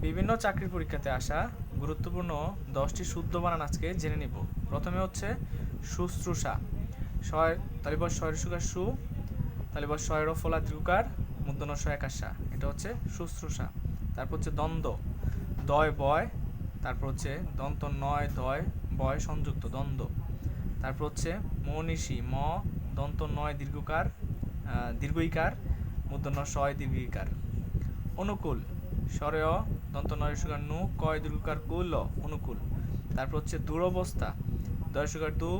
বিভিন্ন চাকরির পরীক্ষাতে আসা গুরুত্বপূর্ণ দশটি শুদ্ধ বানান আজকে জেনে নিব। প্রথমে হচ্ছে শুশ্রূষা। শয় তালিবর শয়ের সুকার সু তালিবর শয়ের ফলা দীর্ঘকার মুদ্রণ একাশা এটা হচ্ছে শুশ্রূষা। তারপর হচ্ছে দ্বন্দ্ব। দয়, বয়। তারপর হচ্ছে দন্ত, নয়, দয়, বয়, সংযুক্ত, দ্বন্দ্ব। তারপর হচ্ছে মনীষী ম, দন্ত, নয়, দীর্ঘকার দীর্ঘইকার, মুদ্রণ শয় দীর্ঘইকার। অনুকূল। স্বরেয় দন্ত নয়সুকার নু, কয় দীর্ঘকার কুল অনুকূল। তারপর হচ্ছে দুরবস্থা। দয়সুকার দু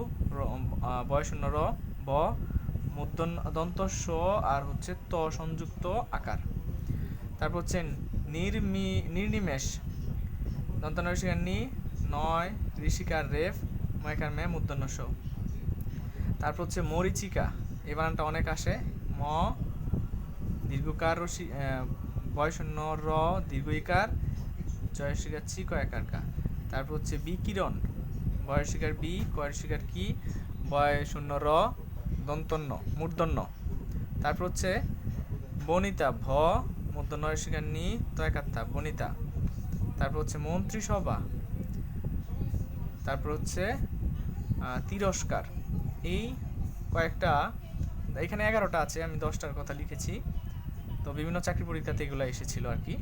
বয়শূন্য র, ব মুদ্রণ দন্ত স আর হচ্ছে ত সংযুক্ত আকার। তারপর হচ্ছে নির্মি, নির্নিমেষ। দন্ত নয়সুকার নি, নয়, ঋষিকার রেফ, ময়কার মে মুদ্রণ স। তারপর হচ্ছে মরিচিকা। এই বানানটা অনেক আসে। ম, দীর্ঘকার রসি বয়শূন্য র দীর্ঘইকার জয়শিকার চি, কয়াকার কা। তারপর হচ্ছে বিকিরণ। বয়সিকার বি কয়শিকার কি? বয় শূন্য র দন্তন্য, মূর্ধন্য। তারপর হচ্ছে বনিতা, ভ, মূর্ধন্য শিকার নি, তয়কাত্তা, বনিতা। তারপর হচ্ছে মন্ত্রিসভা। তারপর হচ্ছে তিরস্কার। এই কয়েকটা, এখানে এগারোটা আছে, আমি দশটার কথা লিখেছি। তো বিভিন্ন চাকরি পরীক্ষাতে এগুলো এসেছিল আর কি।